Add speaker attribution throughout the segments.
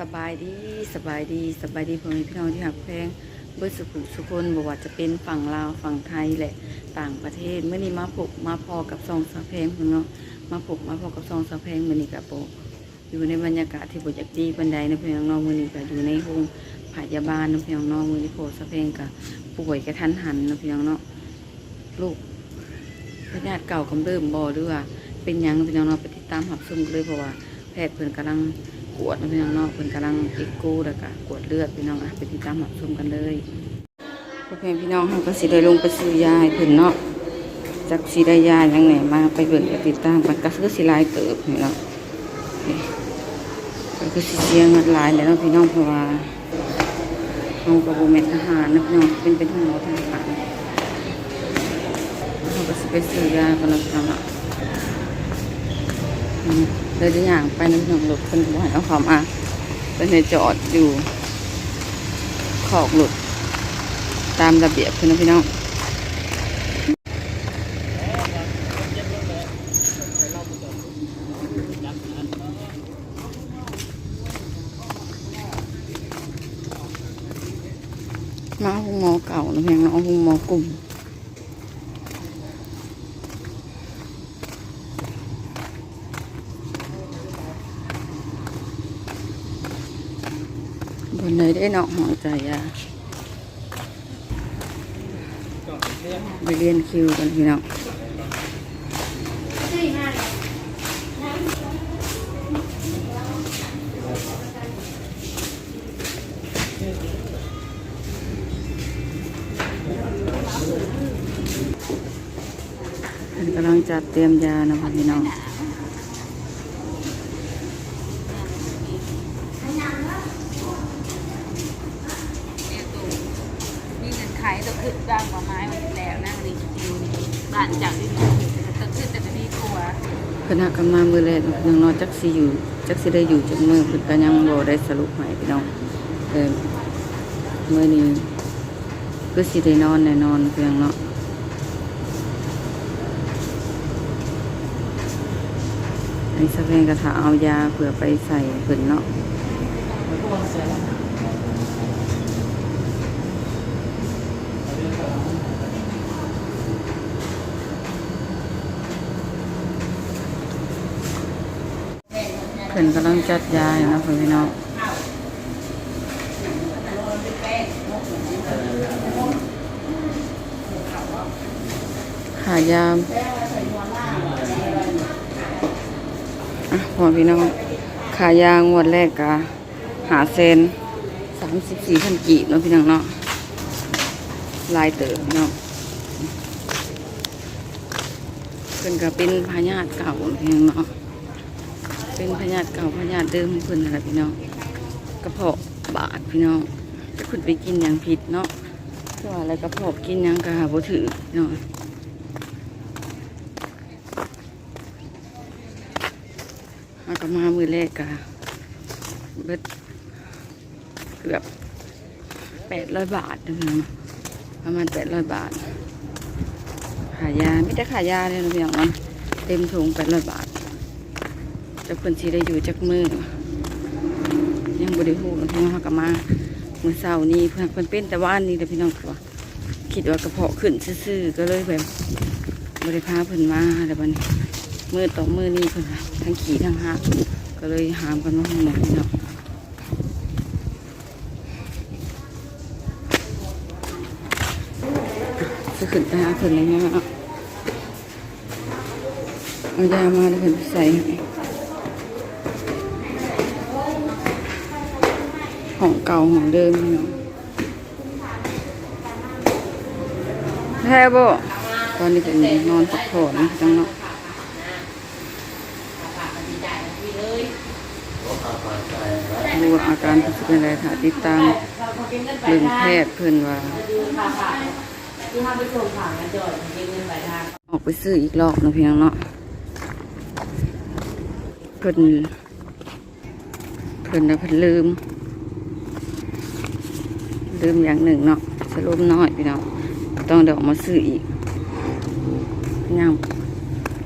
Speaker 1: สบายดีสบายดีสบายดีพ่อแม่พี่น้องที่หักแพงเบิดสุขุสุคนบอกว่าจะเป็นฝั่งลาวฝั่งไทยแหละต่างประเทศเมื่อนี้มาพบมาพอกับซองสะเพงพี่น้องมาพบมาพอกับซองสะเพงเมื่อนี้กับโปอยู่ในบรรยากาศที่บอยากดีบันไดนะพี่น้องเน้องมื่อนี้ก็อยู่ในโรงพยาบาลนะพี่น้องเน้องมื่อนี้โพสะเพงกับป่วยกระทันหันนะพี่น้องเนาะลูกพญาติเก่ากำเริบบ่หรือว่าเป็นยังพี่น้องเนาะไปติดตามหับซุ่มเลยเพราะว่าแพทย์เพิ่อนกำลัง กวดนะพี่น้องเนาะเพิ่นกำลังเอ็กโก้แล้วก็กวดเลือดพี่น้องอะไปติดตามรับชมกันเลยพ่อแม่พี่น้องเขาก็สิได้ลงไปซื้อยาให้เพิ่นเนาะจักสิได้ยาหยังไหนมาไปเบิ่งไปติดตามกันก็คือสิลายเติบพี่น้องก็คือสิเสียเงินหลายแล้วพี่น้องเพราะว่าเฮาก็บ่แม่นทหารนะพี่น้องเป็นเป็นทหารทหารเขาก็สิไปซื้อยากันแล้วพี่น้อง เนาะอืมเดินอย่างไปน้ำหนองหลุดคนบ่อยเอาเขามาเป็นในจอดอยู่ขอกหลุดตามระเบียบคือนะพี่น้องมาหุงหมอเก่านะเพียงเนาะหุงหมอกลุ่ม บนเล ยได้เนาะหัวใจอะไปเรียนคิวกันพี่น้องกำลังจัดเตรียมยานะพี่น้อง
Speaker 2: มีเงินขายต้องขึ้นบ้างกว่าไม้มันแล้วนะนี่บ้านจากที่นี่ต้องขึ้นแต่ที่ครัว
Speaker 1: คณะกรรมามือแรกยังนอนจักสิอยู่จักสิได้อยู่จักมือเพิ่นก็ยังบ่ได้สรุปให้พี่น้องเออมื้อนี้คือสิได้นอนแน่นอนเพียงเนาะไอ้สเพงกระถาเอายาเผื่อไปใส่เพิ่นเนาะ พิ่นกำลังจัดยายนะเพิ่นพี่น้องขายาอะพอพี่น้องขายางวดแรกกะหาเซนสามสิบสี่พันกีบเนาะพี่น้องเนาะลายเต๋อพี่น้องเพิ่นก็เป็นพญาติเก่าพี่น้องเนาะ เป็นพญาติเก่าพญาติเดิมของเพิ่นอะไรพี่น้องกระเพาะบาดพี่น้องจะขึ้นไปกินอย่างผิดเนาะคือว่าอะไรกระเพาะกินหยังกะหาบ่ถือพี่น้องเอากมามือแรกกะเบิดเกือบแปดร้อยบาทนะประมาณแปดร้อยบาทขายยาไม่ได้ขายยาเลยนะพี่น้องเต็มถุงแปดร้อยบาท จะเพิ่นสิได้อยู่จักมือยังบ่ได้ฮู้นะพี่น้องเฮาก็มาเมื้อเช้านี้เพิ่นเพิ่นเป็นแต่ว่านนี้แหละพี่น้องคือว่าคิดว่ากระเพาะขึ้นซื่อๆก็เลยแบบบ่ได้พาเพิ่นมาแล้วบัดนี้มือต่อมือนี้เพิ่นทั้งขี่ทั้งหักก็เลยหามกันมาห้องหมอพี่น้องจะขึ้นไปหาเพิ่นเลยนะเอาเอายามาแล้วเพิ่นใส่ให้ ของเก่าของเดิมพี่น้องแท้บ่ตอนนี้เป็นนอนพักผ่อนจังเนาะดูอาการเป็นอะไรค่ะติดตามเรื่องแพทย์เพิ่นว่า
Speaker 2: อ
Speaker 1: อกไปซื้ออีกรอบนาะพี่น้องเนาะเพิ่นเพิ่นนะเพิ่นลืม ลืมอย่างหนึ่งเนาะสรุปน้อยพี่น้องต้องเดี๋ยวมาซื้ออีกย่าง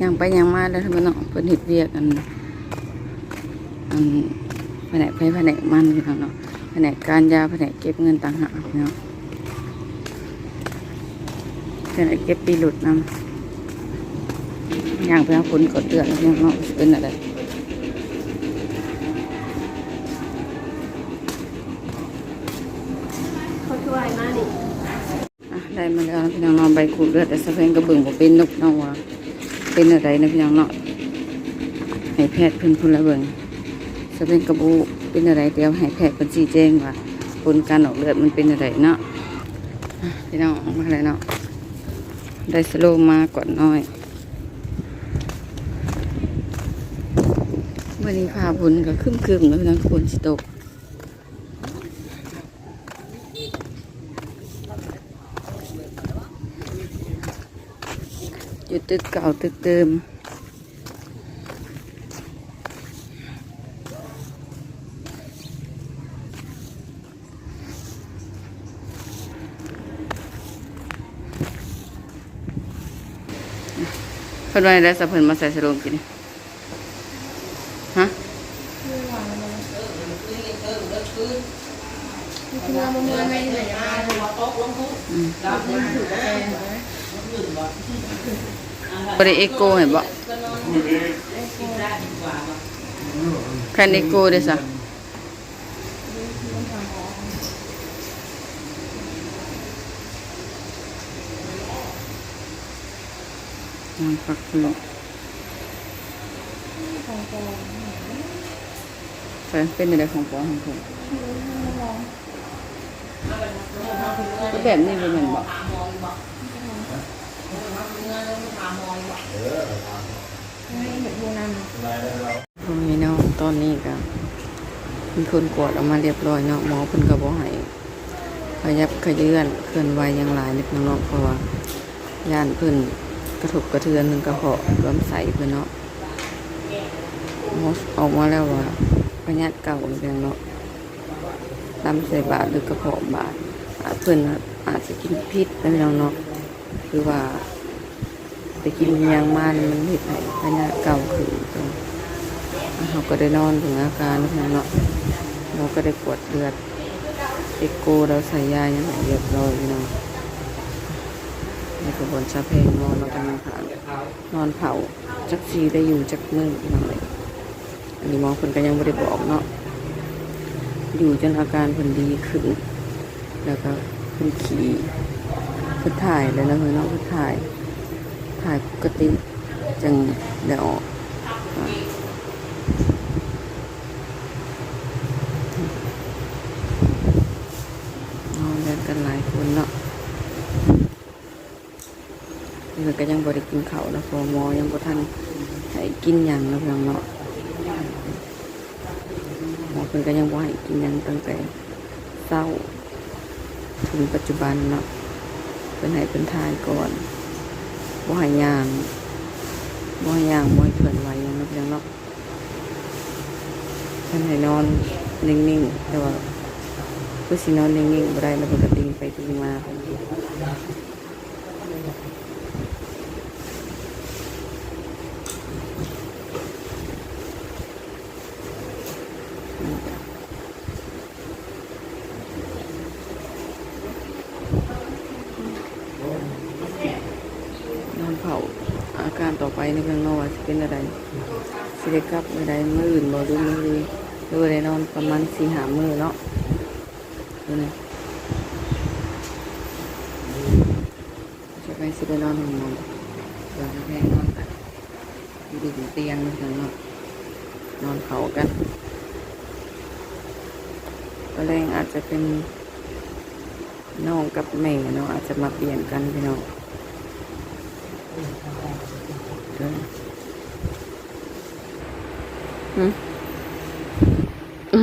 Speaker 1: ย่างไปย่างมาแล้วทำไมเนาะเพิ่นเห็ดเวียกอันอันแผนกไฟแผนกมันพี่น้องเนาะแผนกการยาแผนกเก็บเงินต่างหากพี่น้องแผนกเก็บปีหลุดนำย่างไปเอาผลกดเดือดพี่น้องเนาะเป็นอะไร
Speaker 2: เขาช่วยมาดิ
Speaker 1: อะ ได้มาแล้วพี่น้องนาะใบขูดเลือดแต่สะเพงกระเบื้องบ่เป็นนกเนาะว่าเป็นอะไรนะพี่น้องเนาะให้แพทย์เพิ่นพูดละเบิงสะเพงกระบูเป็นอะไรเดี๋ยวให้แพทย์เพิ่นชี้แจงว่าผลการออกเลือดมันเป็นอะไรเนาะพี่น้องออกมาแล้วเนาะได้สโลมาก่อนน้อยเมื่อนี้พาบุญก็ครึมๆแล้วพี่น้องฝนสิตก อยู่ตึกเก่าตึกเดิม เพิ่นว่าได้สะเพิ่นมาใส่สโลมกิน ฮะอืม บ่ได้เอโกเห็นบ่แค่เอโกเด้อซะน้ำปักคือแฟ วันนี้เนเหมือนตอนนี้ก็มีคนกวดออกมาเรียบร้อยเนาะหมอเพิ่นก็บอกให้ขยับขยื่นเคลื่อนไหวอย่างหลายนิดนึงเนาะเพราะว่าย่านเพิ่นกระทบกระเทือนนึงกระเหาะลำไส้เพิ่นเนาะหมอออกมาแล้วว่าพยาธิเก่าอีกแล้วเนาะลำไส้บาดหรือกระเพาะบาดเพิ่นอาจจะกินพิษแล้วเนาะคือว่า ไปกินยังมานี่มันเห็ดให้พญาเก่าขึ้นตรงเขาก็ได้นอนถึงอาการแล้วเนาะเราก็ได้กวดเลือดเอ็กโกเราใส่ยายังไงเรียบร้อยพี่น้องในกระบวนชาเพลงนอนเรากำลังผ่านนอนเผาจักซีได้อยู่จักมือพี่น้องเลยอันนี้หมอคนก็ยังไม่ได้บอกเนาะอยู่จนอาการคนดีขึ้น แล้วก็คนขี่คนถ่ายเลยนะเพื่อนเนาะคนถ่าย ถ่ายปกติจังเดี๋ยวออกอะนอนเล่นกันหลายคนเนาะนี่ก็ยังบริกินเขาวนะเพอมอยังบ่ทันให้กินหยังนะเพียงเนาะหมอเพิ่นก็ยังบ่ให้กินหยังตั้งแต่เศร้าถึงปัจจุบันเนาะเพิ่นให้เพิ่นทายก่อน บ่ห้ย่างบ่ห้ย่างบ่ให้เคลื่อนไหวหยังนักยังเนาะท่านให้นอนนิ่งๆแต่ว่าคือสินอนนิ่งๆบ่ได้แล้วเพิ่นก็ตีไปตีมาเพิ่นนอนเผาอาการต่อไป ในเพิ่นเนาะว่าสิเป็นอะไรสิได้กลับมื้อใดมื้ออื่นบ่หรือมื้อนี้หรือว่าได้นอนประมาณ4-5มื้อเนาะดูนี่จะไปสิได้นอนห้องนอนเดี๋ยวจะแพงนอนกันอยู่ดึงเตียงนะเนาะนอนเขากันตอนแรกอาจจะเป็นน้องกับแม่เนาะอาจจะมาเปลี่ยนกันพี่น้อง เดิน หืมอื้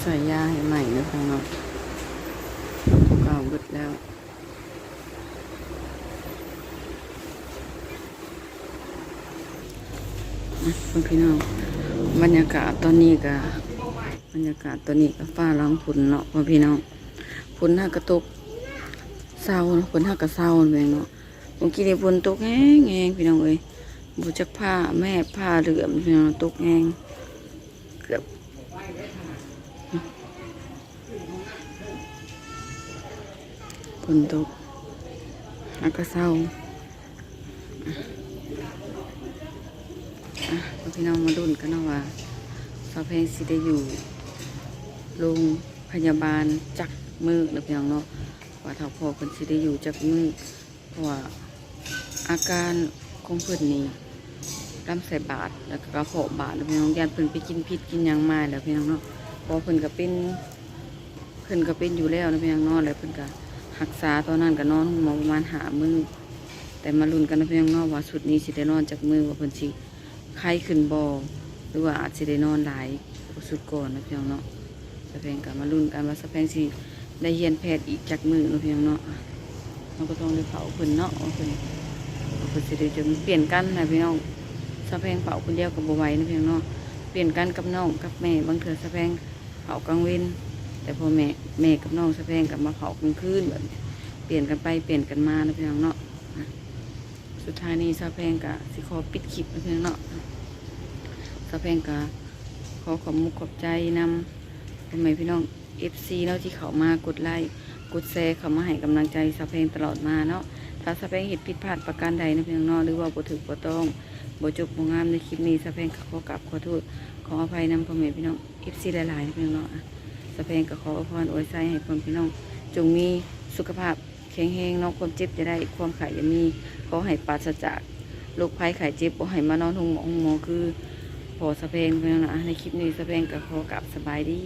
Speaker 1: ใส่ยาให้ใหม่เนาะพี่น้องเก่าบิดแล้วนะพี่น้องบรรยากาศตอนนี้ก็บรรยากาศตอนนี้ก็ฟ้าหลังฝนเนาะพ่อพี่น้องฝนหากระตกเศร้าเนาะฝนหากระเศร้าแม่งเนาะเมื่อกี้นี่ฝนตกแห้งแห้งพี่น้องเอ้ยบุจักผ้าแม่ผ้าเหลือมพี่น้องตกแห้งเกือบ ฝนตก แล้วก็เศร้าพี่น้องมาดุนกันเนาะว่าสาวเพลงสิได้อยู่โรงพยาบาลจักมือนะพี่น้องเนาะว่าถ้าพ่อเพิ่นสิได้อยู่จักมือเพราะว่าอาการของเพิ่นนี่ลำใส่บาดแล้วก็กระเพาะบาดแล้วพี่น้องยานเพิ่นไปกินพิษกินยังมาแล้วพี่น้องเนาะเพราะเพิ่นก็เป็นเพิ่นก็เป็นอยู่แล้วนะพี่น้องเนาะแล้วเพิ่นก็ รักษาตอนนั้นก็นอนห้องหมอประมาณหามือแต่มาลุ้นกันนะเพียงเนอกว่าสุดนี้สิได้นอนจากมือว่าเพิ่นสิไข้ขึ้นบ่หรือว่าอาจสิได้นอนหลายสุดก่อนนะเพียงเนาะสะแพงกันมาลุ้นกันว่าสะแพงสิได้เรียนแพทย์อีกจากมือนะเพียงเนาะเราก็ต้องได้เผาเพิ่นเนาะเพิ่นเพิ่นสิได้จะเปลี่ยนกันนะพี่น้องสะแพงเผาคนเดียวกับบ่ไหวนะเพียงเนาะเปลี่ยนกันกับน้องกับแม่บางเทื่อสะแพงเผากลางเว้น แต่พอแม่แม่กับน้องสะแพงกับมาเผากลางคืนแบบนี้เปลี่ยนกันไปเปลี่ยนกันมานะพี่น้องเนาะสุดท้ายนี้สะแพงกับสิขอปิดคลิปนะพี่น้องเนาะสะแพงกับขอขอบมุกขอบใจนำพ่อแม่พี่น้องเอฟซีเนาะที่เขามากดไลค์กดแชร์เขามาให้กำลังใจสะแพงตลอดมาเนาะถ้าสะแพงเห็นผิดพลาดประการใดนะพี่น้องเนาะหรือว่าบ่ถือบ่ต้องบ่จบบ่งามในคลิปนี้สะแพงขอกราบขอโทษขออภัยนำพ่อแม่พี่น้องเอฟซีหลายๆนะพี่น้องเนาะะสะเพงกับขออพรอวยใจให้พ่อพี่น้อง จงมีสุขภาพแข็งแรงน้องความเจ็บจะได้ความไข่จะมีขอให้ปราศจากโรคภัยไข่เจ็บขอให้มานอนหงหมอห้องหมอคือพอสะเพงเพื่อนะในคลิปนี้สะเพงกับขอกลับสบายดี